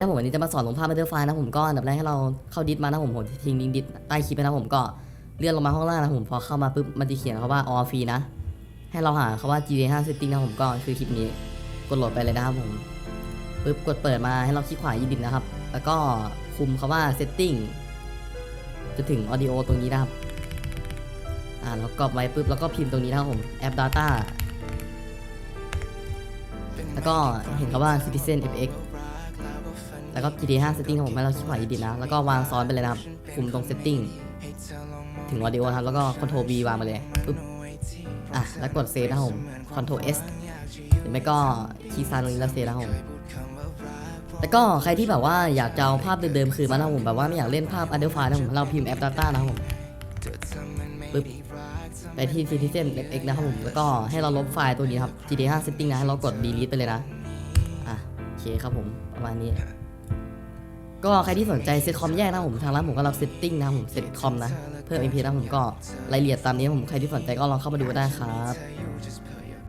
ถ้าผมวันนี้จะมาสอนลงภาพบัตเตอร์ไฟนะผมก็อันดับแรกให้เราเข้าดิสมานะผมผมทิ้งลิงก์ดิสใต้คลิปไปนะผมก็เลื่อนลงมาข้างล่างนะผมพอเข้ามาปุ๊บมันจะเขียนคำว่า all free นะ ให้เราหาคำว่า GTA 5 setting นะผมก็คือคลิปนี้กดโหลดไปเลยนะครับผมปุ๊บกดเปิดมาให้เราคลิกขวายีดินนะครับ แล้วก็คุมคำว่า setting จะถึง audio ตรงนี้นะครับอ่าแล้วกรอบไว้ปุ๊บแล้วก็พิมพ์ตรงนี้นะครับผม app data แล้วก็เห็นคำว่า citizen fx แล้วก็ GTA 5 setting ของผมให้เราคลิกขวาอีดินะ แล้วก็วางซ้อนไปเลยนะครับคุมตรง setting ถึง audio นะครับ แล้วก็ control V วางไปเลยปุ๊บอะ แล้วกด save นะครับผม control S หรือไม่ก็คีย์ซ้ายตรงนี้แล้ว save นะครับผมแล้วก็ใครที่แบบว่าอยากจะเอาภาพเดิมๆ คืนมานะครับผมแบบว่าไม่อยากเล่นภาพ under file นะครับผมเราพิมพ์ app data นะครับผมปึ๊บไปที่ citizen x นะครับผม แล้วก็ให้เราลบไฟล์ตัวนี้ครับ GTA 5 setting นะ ให้เรากด delete ไปเลยนะ อะ โอเคครับผม ประมาณนี้ ก็ใครที่สนใจเซตคอมแยกนะผมทางร้านผมก็รับเซตติ้งนะผมเซตคอมนะ เพิ่ม MP นะผมก็รายละเอียดตามนี้ผมใครที่สนใจก็ลองเข้ามาดูได้ครับ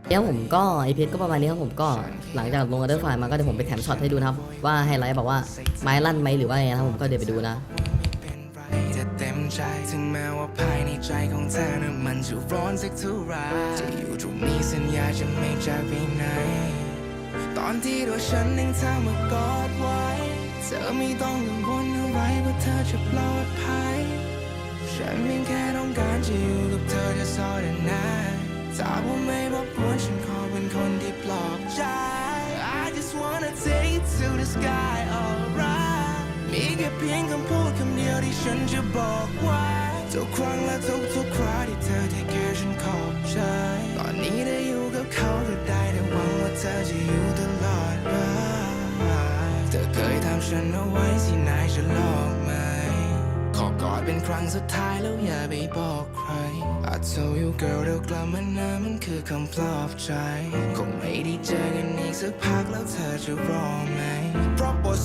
แล้วผมก็ไอเพจก็ประมาณนี้ครับผมก็หลังจากลงอัลเดอร์ไฟล์มาก็เดี๋ยวผมไปแถมช็อตให้ดูนะครับ ว่าไฮไลท์แบบว่าไม้ลั่นไหมหรือว่าไงนะผมก็เดี๋ยวไปดูนะจะเต็มใจถึงแม้ว่าภายในใจของเธอนั้นมันจะร้อนสักเท่าไรจะอยู่ตรงนี้สัญญาจะไม่จากไปไหนตอนที่ตัวฉันยังเธอมากอดไว้ ธอไม่ต้องกังวลอะไรว่าเธอจะปลอดภัย ฉันเพียงแค่ต้องการจะอยู่กับเธอจะสอนนานถ้าว่าไม่รบกวนฉันขอเป็นคนที่ปลอบใจ I just wanna take you to the sky alright มีแค่เพียงคำพูดคำเดียวที่ฉันจะบอกไว้ทุกครั้งและทุกทุกคราที่เธอที่แค่ฉันขอบใจ ตอนนี้ ฉันเอาไว้ที่นายจะลอกไหม ขอกอดเป็นครั้งสุดท้ายแล้วอย่าไปบอกใคร I told you girl เรากลับมานะมันคือคำปลอบใจ คงไม่ได้เจอกันอีกสักพักแล้วเธอจะรอไหมเพราะบท